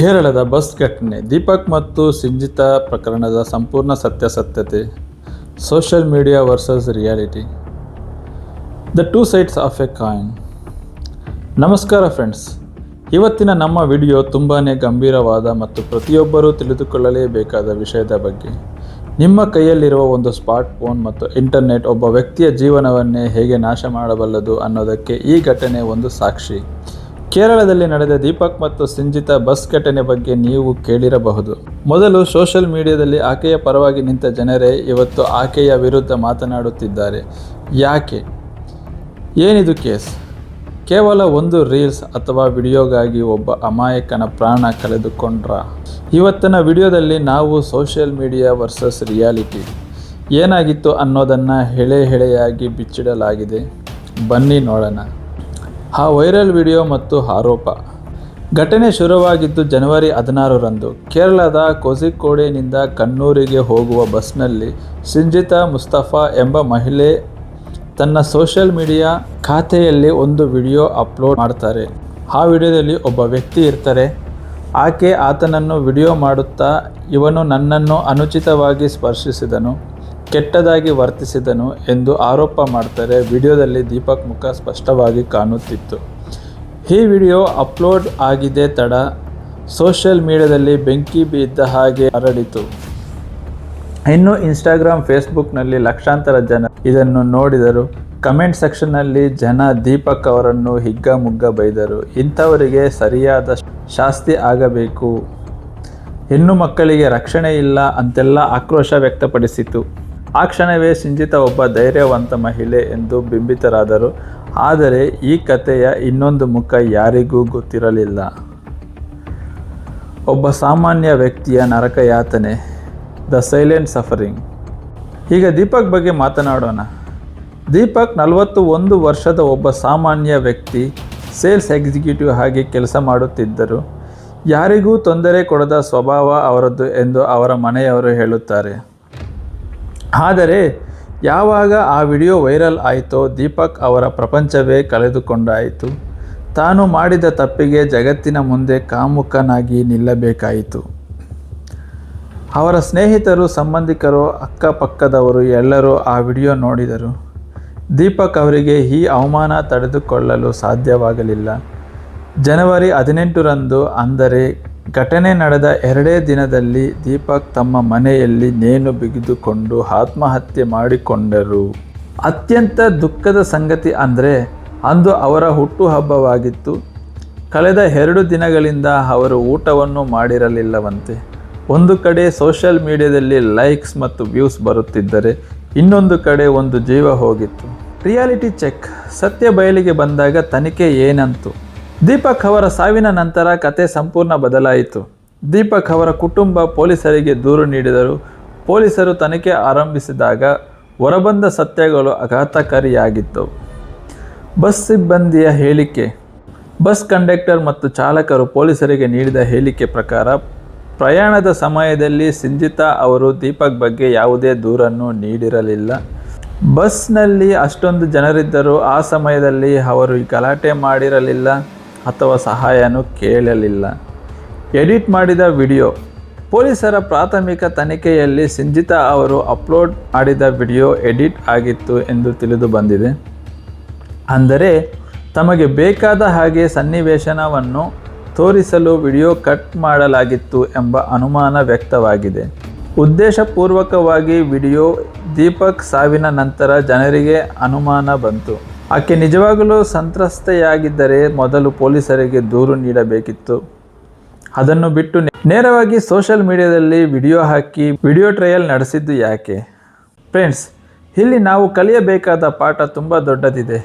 ಕೇರಳದ ಬಸ್ ಘಟನೆ. ದೀಪಕ್ ಮತ್ತು ಸಿಂಜಿತಾ ಪ್ರಕರಣದ ಸಂಪೂರ್ಣ ಸತ್ಯಾಸತ್ಯತೆ. Social media versus reality. The two sides of a coin. ನಮಸ್ಕಾರ ಫ್ರೆಂಡ್ಸ್. ಇವತ್ತಿನ ನಮ್ಮ ವಿಡಿಯೋ ತುಂಬಾ ಗಂಭೀರವಾದ ಮತ್ತು ಪ್ರತಿಯೊಬ್ಬರೂ ತಿಳಿದುಕೊಳ್ಳಲೇಬೇಕಾದ ವಿಷಯದ ಬಗ್ಗೆ. ನಿಮ್ಮ ಕೈಯಲ್ಲಿರುವ ಒಂದು ಸ್ಮಾರ್ಟ್ ಫೋನ್ ಮತ್ತು ಇಂಟರ್ನೆಟ್ ಒಬ್ಬ ವ್ಯಕ್ತಿಯ ಜೀವನವನ್ನೇ ಹೇಗೆ ನಾಶ ಮಾಡಬಲ್ಲದು ಅನ್ನೋದಕ್ಕೆ ಈ ಘಟನೆ ಒಂದು ಸಾಕ್ಷಿ. ಕೇರಳದಲ್ಲಿ ನಡೆದ ದೀಪಕ್ ಮತ್ತು ಸಿಂಜಿತಾ ಬಸ್ ಘಟನೆ ಬಗ್ಗೆ ನೀವು ಕೇಳಿರಬಹುದು. ಮೊದಲು ಸೋಷಿಯಲ್ ಮೀಡಿಯಾದಲ್ಲಿ ಆಕೆಯ ಪರವಾಗಿ ನಿಂತ ಜನರೇ ಇವತ್ತು ಆಕೆಯ ವಿರುದ್ಧ ಮಾತನಾಡುತ್ತಿದ್ದಾರೆ. ಯಾಕೆ? ಏನಿದು ಕೇಸ್? ಕೇವಲ ಒಂದು ರೀಲ್ಸ್ ಅಥವಾ ವಿಡಿಯೋಗಾಗಿ ಒಬ್ಬ ಅಮಾಯಕನ ಪ್ರಾಣ ಕಳೆದುಕೊಂಡ್ರ? ಇವತ್ತಿನ ವಿಡಿಯೋದಲ್ಲಿ ನಾವು ಸೋಷಿಯಲ್ ಮೀಡಿಯಾ ವರ್ಸಸ್ ರಿಯಾಲಿಟಿ. ಏನಾಗಿತ್ತು ಅನ್ನೋದನ್ನು ಹೆಳೆ ಹೆಳೆಯಾಗಿ ಬಿಚ್ಚಿಡಲಾಗಿದೆ. ಬನ್ನಿ ನೋಡೋಣ. ಆ ವೈರಲ್ ವಿಡಿಯೋ ಮತ್ತು ಆರೋಪ. ಘಟನೆ ಶುರುವಾಗಿದ್ದು ಜನವರಿ ಹದಿನಾರರಂದು. ಕೇರಳದ ಕೋಝಿಕೋಡೆನಿಂದ ಕಣ್ಣೂರಿಗೆ ಹೋಗುವ ಬಸ್ನಲ್ಲಿ ಸಿಂಜಿತಾ ಮುಸ್ತಫಾ ಎಂಬ ಮಹಿಳೆ ತನ್ನ ಸೋಷಿಯಲ್ ಮೀಡಿಯಾ ಖಾತೆಯಲ್ಲಿ ಒಂದು ವಿಡಿಯೋ ಅಪ್ಲೋಡ್ ಮಾಡ್ತಾರೆ. ಆ ವಿಡಿಯೋದಲ್ಲಿ ಒಬ್ಬ ವ್ಯಕ್ತಿ ಇರ್ತಾರೆ. ಆಕೆ ಆತನನ್ನು ವಿಡಿಯೋ ಮಾಡುತ್ತಾ ಇವನು ನನ್ನನ್ನು ಅನುಚಿತವಾಗಿ ಸ್ಪರ್ಶಿಸಿದನು. ಕೆಟ್ಟದಾಗಿ ವರ್ತಿಸಿದನು ಎಂದು ಆರೋಪ ಮಾಡ್ತಾರೆ. ವಿಡಿಯೋದಲ್ಲಿ ದೀಪಕ್ ಮುಖ ಸ್ಪಷ್ಟವಾಗಿ ಕಾಣುತ್ತಿತ್ತು. ಈ ವಿಡಿಯೋ ಅಪ್ಲೋಡ್ ಆಗಿದೆ ತಡ. ಸೋಷಿಯಲ್ ಮೀಡಿಯಾದಲ್ಲಿ ಬೆಂಕಿ ಬಿದ್ದ ಹಾಗೆ ಹರಡಿತು. ಇನ್ನು ಇನ್ಸ್ಟಾಗ್ರಾಮ್, ಫೇಸ್ಬುಕ್ನಲ್ಲಿ ಲಕ್ಷಾಂತರ ಜನ ಇದನ್ನು ನೋಡಿದರು. ಕಮೆಂಟ್ ಸೆಕ್ಷನ್ನಲ್ಲಿ ಜನ ದೀಪಕ್ ಅವರನ್ನು ಹಿಗ್ಗಮುಗ್ಗ ಬೈದರು. ಇಂಥವರಿಗೆ ಸರಿಯಾದ ಶಾಸ್ತಿ ಆಗಬೇಕು. ಹೆಣ್ಣು ಮಕ್ಕಳಿಗೆ ರಕ್ಷಣೆ ಇಲ್ಲ ಅಂತೆಲ್ಲ ಆಕ್ರೋಶ ವ್ಯಕ್ತಪಡಿಸಿತು. ಆ ಕ್ಷಣವೇ ಸಿಂಜಿತ ಒಬ್ಬ ಧೈರ್ಯವಂತ ಮಹಿಳೆ ಎಂದು ಬಿಂಬಿತರಾದರು. ಆದರೆ ಈ ಕಥೆಯ ಇನ್ನೊಂದು ಮುಖ ಯಾರಿಗೂ ಗೊತ್ತಿರಲಿಲ್ಲ. ಒಬ್ಬ ಸಾಮಾನ್ಯ ವ್ಯಕ್ತಿಯ ನರಕ ಯಾತನೆ ದ ಸೈಲೆಂಟ್ ಸಫರಿಂಗ್. ಈಗ ದೀಪಕ್ ಬಗ್ಗೆ ಮಾತನಾಡೋಣ. ದೀಪಕ್ ನಲವತ್ತು ಒಂದು ವರ್ಷದ ಒಬ್ಬ ಸಾಮಾನ್ಯ ವ್ಯಕ್ತಿ, ಸೇಲ್ಸ್ ಎಕ್ಸಿಕ್ಯೂಟಿವ್ ಆಗಿ ಕೆಲಸ ಮಾಡುತ್ತಿದ್ದರು. ಯಾರಿಗೂ ತೊಂದರೆ ಕೊಡದ ಸ್ವಭಾವ ಅವರದ್ದು ಎಂದು ಅವರ ಮನೆಯವರು ಹೇಳುತ್ತಾರೆ. ಆದರೆ ಯಾವಾಗ ಆ ವಿಡಿಯೋ ವೈರಲ್ ಆಯಿತೋ ದೀಪಕ್ ಅವರ ಪ್ರಪಂಚವೇ ಕಳೆದುಕೊಂಡಾಯಿತು. ತಾನು ಮಾಡಿದ ತಪ್ಪಿಗೆ ಜಗತ್ತಿನ ಮುಂದೆ ಕಾಮುಕನಾಗಿ ನಿಲ್ಲಬೇಕಾಯಿತು. ಅವರ ಸ್ನೇಹಿತರು, ಸಂಬಂಧಿಕರು, ಅಕ್ಕಪಕ್ಕದವರು ಎಲ್ಲರೂ ಆ ವಿಡಿಯೋ ನೋಡಿದರು. ದೀಪಕ್ ಅವರಿಗೆ ಈ ಅವಮಾನ ತಡೆದುಕೊಳ್ಳಲು ಸಾಧ್ಯವಾಗಲಿಲ್ಲ. ಜನವರಿ ಹದಿನೆಂಟರಂದು ಅಂದರೆ ಘಟನೆ ನಡೆದ ಎರಡೇ ದಿನದಲ್ಲಿ ದೀಪಕ್ ತಮ್ಮ ಮನೆಯಲ್ಲಿ ನೇಣು ಬಿಗಿದುಕೊಂಡು ಆತ್ಮಹತ್ಯೆ ಮಾಡಿಕೊಂಡರು. ಅತ್ಯಂತ ದುಃಖದ ಸಂಗತಿ ಅಂದರೆ ಅಂದು ಅವರ ಹುಟ್ಟುಹಬ್ಬವಾಗಿತ್ತು ಕಳೆದ ಎರಡು ದಿನಗಳಿಂದ ಅವರು ಊಟವನ್ನು ಮಾಡಿರಲಿಲ್ಲವಂತೆ. ಒಂದು ಕಡೆ ಸೋಷಿಯಲ್ ಮೀಡಿಯಾದಲ್ಲಿ ಲೈಕ್ಸ್ ಮತ್ತು ವ್ಯೂಸ್ ಬರುತ್ತಿದ್ದರೆ ಇನ್ನೊಂದು ಕಡೆ ಒಂದು ಜೀವ ಹೋಗಿತ್ತು. ರಿಯಾಲಿಟಿ ಚೆಕ್ ಸತ್ಯ ಬಯಲಿಗೆ ಬಂದಾಗ ತನಿಖೆ ಏನಂತು? ದೀಪಕ್ ಅವರ ಸಾವಿನ ನಂತರ ಕತೆ ಸಂಪೂರ್ಣ ಬದಲಾಯಿತು. ದೀಪಕ್ ಅವರ ಕುಟುಂಬ ಪೊಲೀಸರಿಗೆ ದೂರು ನೀಡಿದರು ಪೊಲೀಸರು ತನಿಖೆ ಆರಂಭಿಸಿದಾಗ ಹೊರಬಂದ ಸತ್ಯಗಳು ಆಘಾತಕಾರಿಯಾಗಿತ್ತು. ಬಸ್ ಸಿಬ್ಬಂದಿಯ ಹೇಳಿಕೆ, ಬಸ್ ಕಂಡಕ್ಟರ್ ಮತ್ತು ಚಾಲಕರು ಪೊಲೀಸರಿಗೆ ನೀಡಿದ ಹೇಳಿಕೆ ಪ್ರಕಾರ, ಪ್ರಯಾಣದ ಸಮಯದಲ್ಲಿ ಸಿಂಜಿತಾ ಅವರು ದೀಪಕ್ ಬಗ್ಗೆ ಯಾವುದೇ ದೂರನ್ನು ನೀಡಿರಲಿಲ್ಲ. ಬಸ್ನಲ್ಲಿ ಅಷ್ಟೊಂದು ಜನರಿದ್ದರೂ ಆ ಸಮಯದಲ್ಲಿ ಅವರು ಗಲಾಟೆ ಮಾಡಿರಲಿಲ್ಲ. ಅಥವಾ ಸಹಾಯನೂ ಕೇಳಲಿಲ್ಲ. ಎಡಿಟ್ ಮಾಡಿದ ವಿಡಿಯೋ. ಪೊಲೀಸರ ಪ್ರಾಥಮಿಕ ತನಿಖೆಯಲ್ಲಿ ಸಿಂಜಿತಾ ಅವರು ಅಪ್ಲೋಡ್ ಮಾಡಿದ ವಿಡಿಯೋ ಎಡಿಟ್ ಆಗಿತ್ತು ಎಂದು ತಿಳಿದು ಬಂದಿದೆ. ಅಂದರೆ, ತಮಗೆ ಬೇಕಾದ ಹಾಗೆ ಸನ್ನಿವೇಶನವನ್ನು ತೋರಿಸಲು ವಿಡಿಯೋ ಕಟ್ ಮಾಡಲಾಗಿತ್ತು ಎಂಬ ಅನುಮಾನ ವ್ಯಕ್ತವಾಗಿದೆ. ಉದ್ದೇಶಪೂರ್ವಕವಾಗಿ ವಿಡಿಯೋ ದೀಪಕ್ ಸಾವಿನ ನಂತರ ಜನರಿಗೆ ಅನುಮಾನ ಬಂತು. ಆಕೆ ನಿಜವಾಗಲೂ ಸಂತ್ರಸ್ತೆಯಾಗಿದ್ದರೆ ಮೊದಲು ಪೊಲೀಸರಿಗೆ ದೂರು ನೀಡಬೇಕಿತ್ತು. ಅದನ್ನು ಬಿಟ್ಟು ನೇರವಾಗಿ ಸೋಷಿಯಲ್ ಮೀಡಿಯಾದಲ್ಲಿ ವಿಡಿಯೋ ಹಾಕಿ ವಿಡಿಯೋ ಟ್ರಯಲ್ ನಡೆಸಿದ್ದು ಯಾಕೆ? ಫ್ರೆಂಡ್ಸ್, ಇಲ್ಲಿ ನಾವು ಕಲಿಯಬೇಕಾದ ಪಾಠ ತುಂಬ ದೊಡ್ಡದಿದೆ.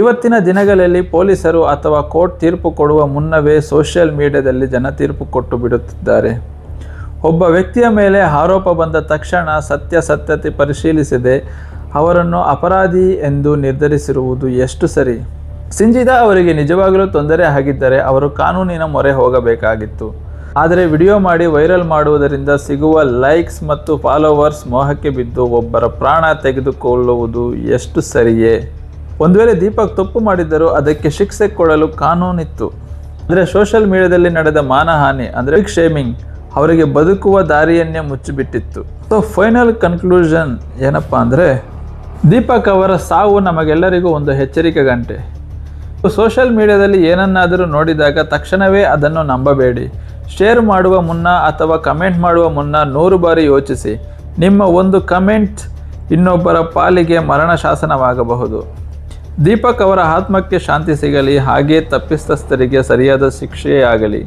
ಇವತ್ತಿನ ದಿನಗಳಲ್ಲಿ ಪೊಲೀಸರು ಅಥವಾ ಕೋರ್ಟ್ ತೀರ್ಪು ಕೊಡುವ ಮುನ್ನವೇ ಸೋಷಿಯಲ್ ಮೀಡಿಯಾದಲ್ಲಿ ಜನ ತೀರ್ಪು ಕೊಟ್ಟು ಬಿಡುತ್ತಿದ್ದಾರೆ. ಒಬ್ಬ ವ್ಯಕ್ತಿಯ ಮೇಲೆ ಆರೋಪ ಬಂದ ತಕ್ಷಣ ಸತ್ಯಾಸತ್ಯತೆ ಪರಿಶೀಲಿಸದೆ ಅವರನ್ನು ಅಪರಾಧಿ ಎಂದು ನಿರ್ಧರಿಸಿರುವುದು ಎಷ್ಟು ಸರಿ? ಸಿಂಜಿದಾ ಅವರಿಗೆ ನಿಜವಾಗಲೂ ತೊಂದರೆ ಆಗಿದ್ದರೆ ಅವರು ಕಾನೂನಿನ ಮೊರೆ ಹೋಗಬೇಕಾಗಿತ್ತು. ಆದರೆ ವಿಡಿಯೋ ಮಾಡಿ ವೈರಲ್ ಮಾಡುವುದರಿಂದ ಸಿಗುವ ಲೈಕ್ಸ್ ಮತ್ತು ಫಾಲೋವರ್ಸ್ ಮೋಹಕ್ಕೆ ಬಿದ್ದು ಒಬ್ಬರ ಪ್ರಾಣ ತೆಗೆದುಕೊಳ್ಳುವುದು ಎಷ್ಟು ಸರಿಯೇ? ಒಂದು ವೇಳೆ ದೀಪಕ್ ತಪ್ಪು ಮಾಡಿದ್ದರೂ ಅದಕ್ಕೆ ಶಿಕ್ಷೆ ಕೊಡಲು ಕಾನೂನಿತ್ತು. ಅಂದರೆ ಸೋಷಿಯಲ್ ಮೀಡಿಯಾದಲ್ಲಿ ನಡೆದ ಮಾನಹಾನಿ, ಅಂದರೆ ಶೇಮಿಂಗ್, ಅವರಿಗೆ ಬದುಕುವ ದಾರಿಯನ್ನೇ ಮುಚ್ಚಿಬಿಟ್ಟಿತ್ತು. ಸೊ, ಫೈನಲ್ ಕನ್ಕ್ಲೂಷನ್ ಏನಪ್ಪ ಅಂದರೆ ದೀಪಕ್ ಅವರ ಸಾವು ನಮಗೆಲ್ಲರಿಗೂ ಒಂದು ಎಚ್ಚರಿಕೆ ಗಂಟೆ. ಸೋಷಿಯಲ್ ಮೀಡಿಯಾದಲ್ಲಿ ಏನನ್ನಾದರೂ ನೋಡಿದಾಗ ತಕ್ಷಣವೇ ಅದನ್ನು ನಂಬಬೇಡಿ. ಶೇರ್ ಮಾಡುವ ಮುನ್ನ ಅಥವಾ ಕಮೆಂಟ್ ಮಾಡುವ ಮುನ್ನ ನೂರು ಬಾರಿ ಯೋಚಿಸಿ. ನಿಮ್ಮ ಒಂದು ಕಮೆಂಟ್ ಇನ್ನೊಬ್ಬರ ಪಾಲಿಗೆ ಮರಣ ಶಾಸನವಾಗಬಹುದು ದೀಪಕ್ ಅವರ ಆತ್ಮಕ್ಕೆ ಶಾಂತಿ ಸಿಗಲಿ, ಹಾಗೆ ತಪ್ಪಿಸ್ತಸ್ಥರಿಗೆ ಸರಿಯಾದ ಶಿಕ್ಷೆಯಾಗಲಿ.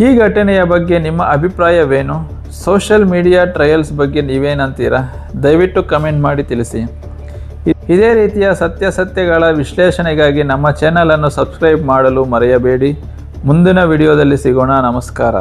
ಈ ಘಟನೆಯ ಬಗ್ಗೆ ನಿಮ್ಮ ಅಭಿಪ್ರಾಯವೇನು? ಸೋಷಿಯಲ್ ಮೀಡಿಯಾ ಟ್ರಯಲ್ಸ್ ಬಗ್ಗೆ ನೀವೇನಂತೀರಾ? ದಯವಿಟ್ಟು ಕಮೆಂಟ್ ಮಾಡಿ ತಿಳಿಸಿ. ಇದೇ ರೀತಿಯ ಸತ್ಯಾಸತ್ಯಗಳ ವಿಶ್ಲೇಷಣೆಗಾಗಿ ನಮ್ಮ ಚಾನಲನ್ನು ಸಬ್ಸ್ಕ್ರೈಬ್ ಮಾಡಲು ಮರೆಯಬೇಡಿ. ಮುಂದಿನ ವಿಡಿಯೋದಲ್ಲಿ ಸಿಗೋಣ. ನಮಸ್ಕಾರ.